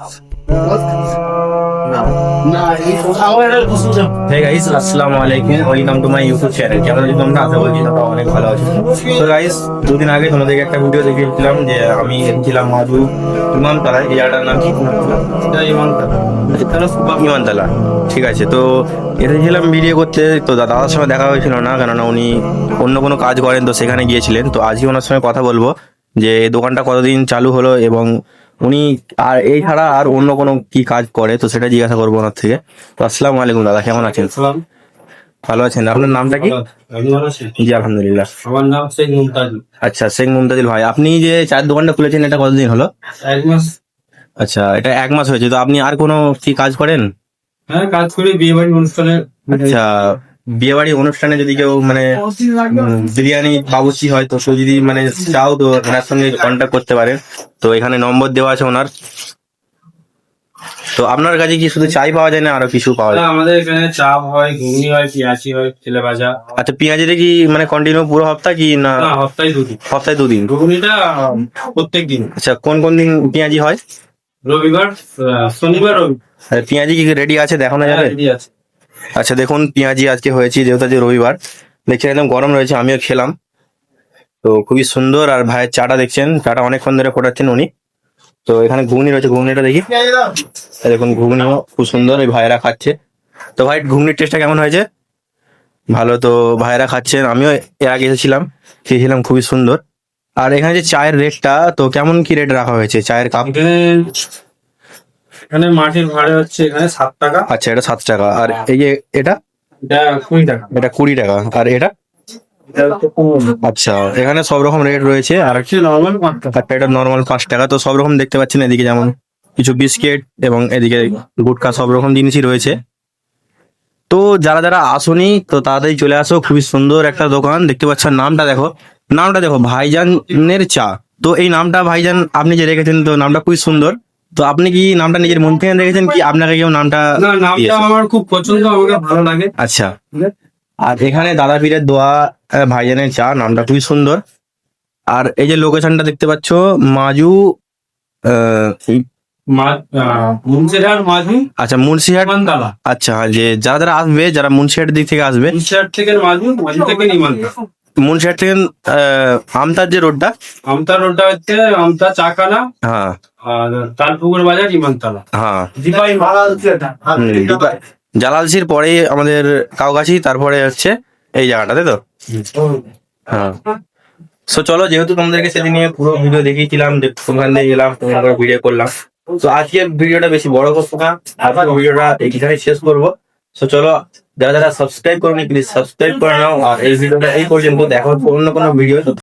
Guys, আসসালামু আলাইকুম welcome to my YouTube channel কেমন আছো তোমরা? আশা করছি তোমরা অনেক ভালো আছো। তো গাইস দুদিন আগে তোমাদেরকে একটা ভিডিও দেখিয়েছিলাম যে আমি ছিলাম মাধু ইমামতলা এই জায়গাটার নাম কি? ইমানতলা ঠিক আছে তো এসেছিলাম ভিডিও করতে। তো দাদার সঙ্গে দেখা হয়েছিল না কেননা উনি অন্য কোনো কাজ করেন তো সেখানে গিয়েছিলেন। তো আজকে ওনার সঙ্গে কথা বলব যে দোকানটা কতদিন চালু হলো এবং উনি আর এই ছাড়া আর অন্য কোনো কি কাজ করে? তো সেটা জিজ্ঞাসা করব ওনার থেকে। তো আসসালামু আলাইকুম দাদা কেমন আছেন? ভালো আছেন? আপনার নামটা কি? জি আলহামদুলিল্লাহ। আমার নাম শেখ আচ্ছা শেখ মুমতাজিল ভাই আপনি যে চায়ের দোকানটা খুলেছেন এটা কতদিন হলো? এক মাস। আচ্ছা এটা এক মাস হয়েছে। তো আপনি আর কোনো কি কাজ করেন? হ্যাঁ কাজ করি বিয়ে বাড়ির অনুষ্ঠানে। আচ্ছা বিয়ে বাড়ি অনুষ্ঠানে যদি কেউ মানে বিরিয়ানি বাবুচি হয় তো সে যদি মানে চাও তো ওনার সঙ্গে কন্ট্যাক্ট করতে পারে। তো এখানে নম্বর দেওয়া আছে ওনার। তো আপনার কাছে কি শুধু চাই পাওয়া যায় না আরও কিছু পাওয়া যায়? আমাদের এখানে চাপ হয় ঘুগনি হয় পিয়াচি হয় ছেলে ভাজা। আচ্ছা পেঁয়াজিটা কি মানে কন্টিনিউ পুরো হপ্তাহ কি না? না সপ্তাহে দুদিন। সপ্তাহে দুদিন। ঘুগনিটা প্রত্যেক দিন। আচ্ছা কোন কোন দিন পেঁয়াজি হয়? রবিবার শনিবার রবি আর পেঁয়াজি কি রেডি আছে? দেখানো যাবে? হ্যাঁ, ready আছে। আচ্ছা দেখুন, পেঁয়াজি আজকে হয়েছে, যেহেতু আজকে রবিবার। দেখছেন, একদম গরম রয়েছে, আমিও খেলাম। তো খুবই সুন্দর, আর ভাইয়ের চাটা দেখছেন, চাটা অনেকক্ষণ ধরে ফোটাচ্ছেন উনি। তো এখানে ঘুগনি রয়েছে, ঘুগনিটা দেখি। দেখুন, ঘুগনিও খুব সুন্দর, এই ভাইয়েরা খাচ্ছে। তো ভাই, ঘুগনির টেস্টটা কেমন হয়েছে? ভালো তো, ভাইয়েরা খাচ্ছেন, আমিও এর আগে এসেছিলাম, খেয়েছিলাম, খুবই সুন্দর। আর এখানে যে চায়ের রেটটা, তো কেমন কি রেট রাখা হয়েছে, চায়ের কাপ? এখানে মাটির ভাড়া হচ্ছে এখানে সাত টাকা। আচ্ছা এটা সাত টাকা। আর এই যে এটা? এটা কুড়ি টাকা। এটা কুড়ি টাকা। আর এটা? আচ্ছা এখানে সব রকম রেট রয়েছে। আর নর্মাল এটা নর্মাল পাঁচ টাকা। তো সব রকম দেখতে পাচ্ছেন এদিকে যেমন কিছু বিস্কিট এবং এদিকে গুটকা সব রকম জিনিসই রয়েছে। তো যারা যারা আসুনি তো তাড়াতাড়ি চলে আসো। খুবই সুন্দর একটা দোকান। দেখতে পাচ্ছেন নামটা দেখো। নামটা দেখো ভাইজানের চা। তো এই নামটা ভাইজান আপনি যে রেখেছেন তো নামটা খুবই সুন্দর। তো আপনি কি নামটা নিজের মন থেকে রেখেছেন কি? আপনাকে কেউ নামটা না নামটা আমার খুব পছন্দ আমাকে ভালো লাগে। আচ্ছা। আর এখানে দাদা পীরের দোয়া ভাইজানের চা নামটা খুবই সুন্দর। আর এই যে লোকেশনটা দেখতে পাচ্ছ মাজু মাঝি আচ্ছা মুন্সিহাট আচ্ছা যে যারা যারা আসবে যারা মুন্সিহাট দিক থেকে আসবে থেকে মাঝি মাঝি থেকে নিমানতলা। মুন্সিহাট থেকে আহ, আমতার যে রোডটা আমতা রোডটা হচ্ছে আমতা চাকানা হ্যাঁ। আর তালপুকুর বাজার ইমানতলা। হ্যাঁ। জালালসির পরেই আমাদের কাউগাছি তারপরে হচ্ছে এই জায়গাটা তাই তো? হ্যাঁ। সো চলো যেহেতু তোমাদেরকে সেদিন নিয়ে পুরো ভিডিও দেখিয়েছিলাম ওখান থেকে গেলাম ভিডিও করলাম। তো আজকে ভিডিওটা বেশি বড় করব না। আজকে ভিডিওটা এইখানে শেষ করব। সো চলো যারা যারা সাবস্ক্রাইব করোনি প্লিজ সাবস্ক্রাইব করে নাও আর এই ভিডিওটা এই পর্যন্ত দেখা হচ্ছে অন্য কোনো ভিডিও